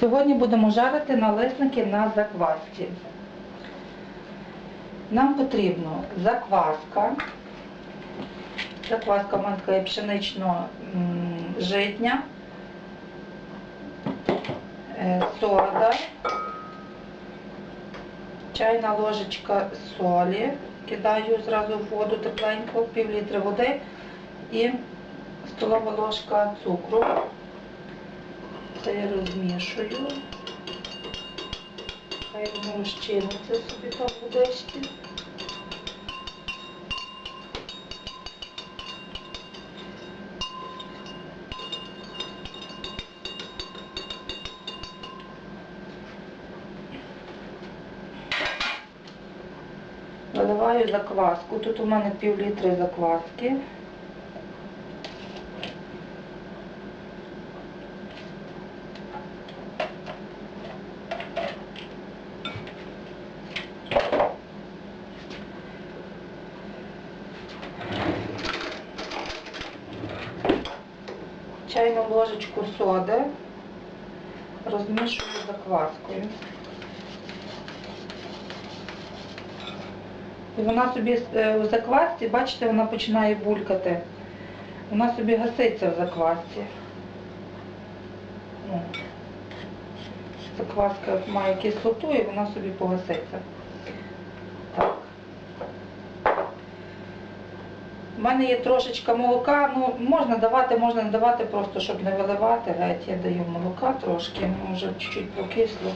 Сьогодні будемо жарити налисники на заквасці. Нам потрібно закваска. Закваска в мене пшенично-житня, е, сода, чайна ложечка солі, кидаю зразу в воду тепленько, пів літри води і столова ложка цукру. Я розмішую. Хай воно розчиниться собі там в водичці. Наливаю закваску. Тут у мене пів літри закваски. Чайну ложечку соди розмішую закваскою. І вона собі е, в заквасці, бачите, вона починає булькати. Вона собі гаситься в заквасці. Ну, Закваска має кислоту і вона собі погаситься. У мене є трошечка молока, ну можна давати, можна не давати, просто щоб не виливати. Геть я даю молока трошки, може чуть-чуть покисло.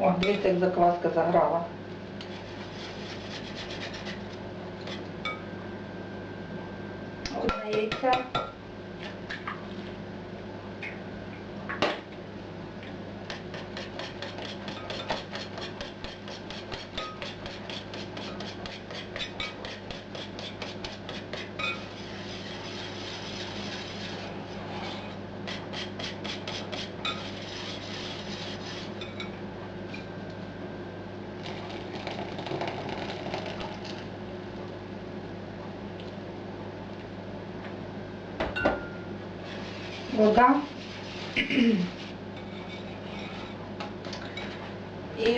О, дивіться, як закваска заграла. Одне яйце. Вода і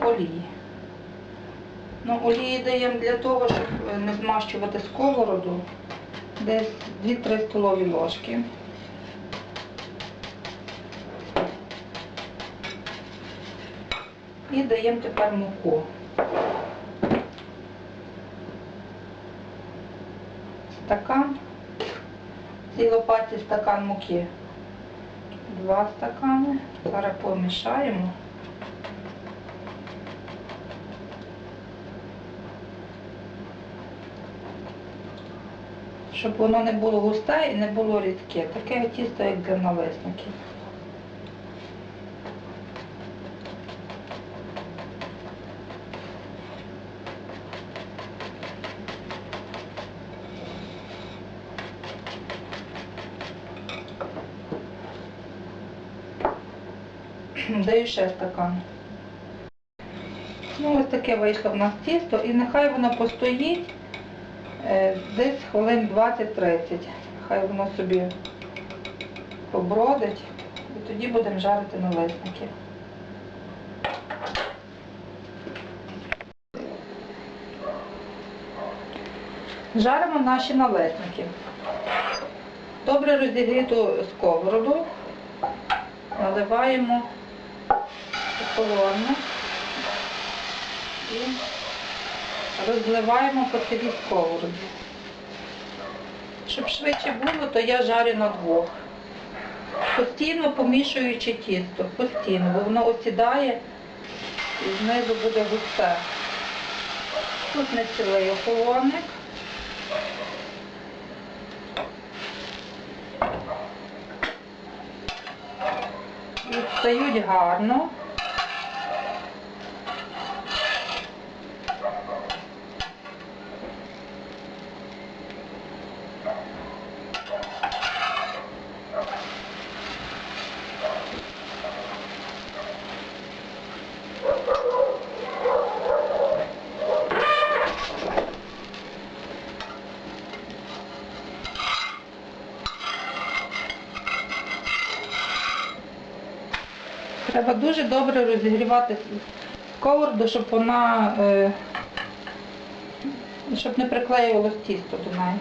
олії. Ну, олії даємо для того, щоб не змащувати сковороду. Десь 2-3 столові ложки. І даємо тепер муку. Стакан, цій лопаті стакан муки. Два стакани. Зараз помішаємо. Щоб воно не було густе і не було рідке. Таке тісто, як для налисників. Даю ще стакан. Ну, ось таке вийшло в нас тісто і нехай воно постоїть е, десь хвилин 20-30. Хай воно собі побродить і тоді будемо жарити налисники. Жаримо наші налисники. Добре розігріту сковороду наливаємо охолоне і розливаємо по цілій сковороді. Щоб швидше було, то я жарю на двох. Постійно помішуючи тісто, постійно, бо воно осідає і знизу буде густе. Тут не цілий. Відстають гарно. Треба дуже добре розігрівати сковороду, щоб вона е, щоб не приклеювалось тісто до неї.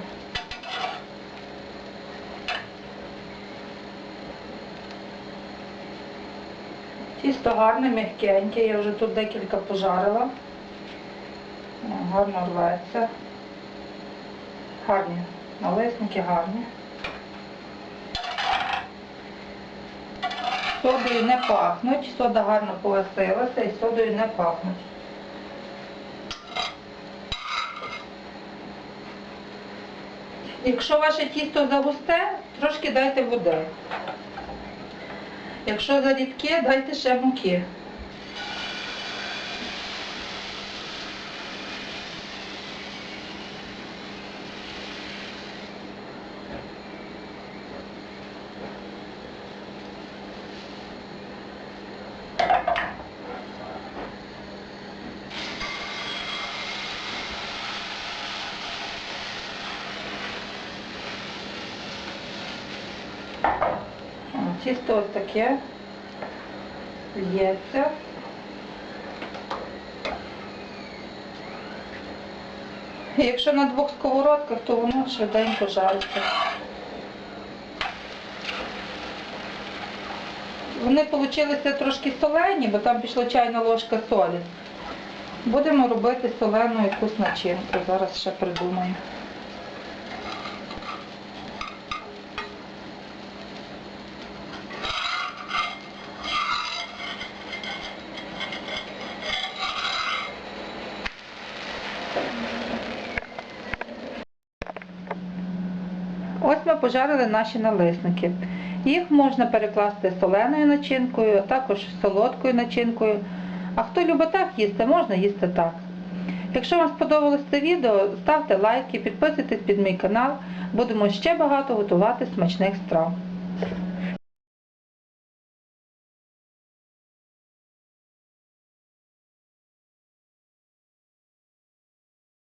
Тісто гарне, м'якеньке, я вже тут декілька пожарила. Гарно рветься. Гарні, налисники гарні. Содою не пахнуть, сода гарно погасилася і содою не пахнуть. Якщо ваше тісто загусте, трошки дайте води. Якщо зарідке, дайте ще муки. О, Тісто ось таке лється. Якщо на двох сковородках, то воно швиденько жариться. Вони вийшли трошки солені, бо там пішла чайна ложка солі. Будемо робити солену якусь начинку. Зараз ще придумаємо. Ось ми пожарили наші налисники. Їх можна перекласти соленою начинкою, також солодкою начинкою. А хто любить так їсти, можна їсти так. Якщо вам сподобалось це відео, ставте лайки, підписуйтесь під мій канал. Будемо ще багато готувати смачних страв.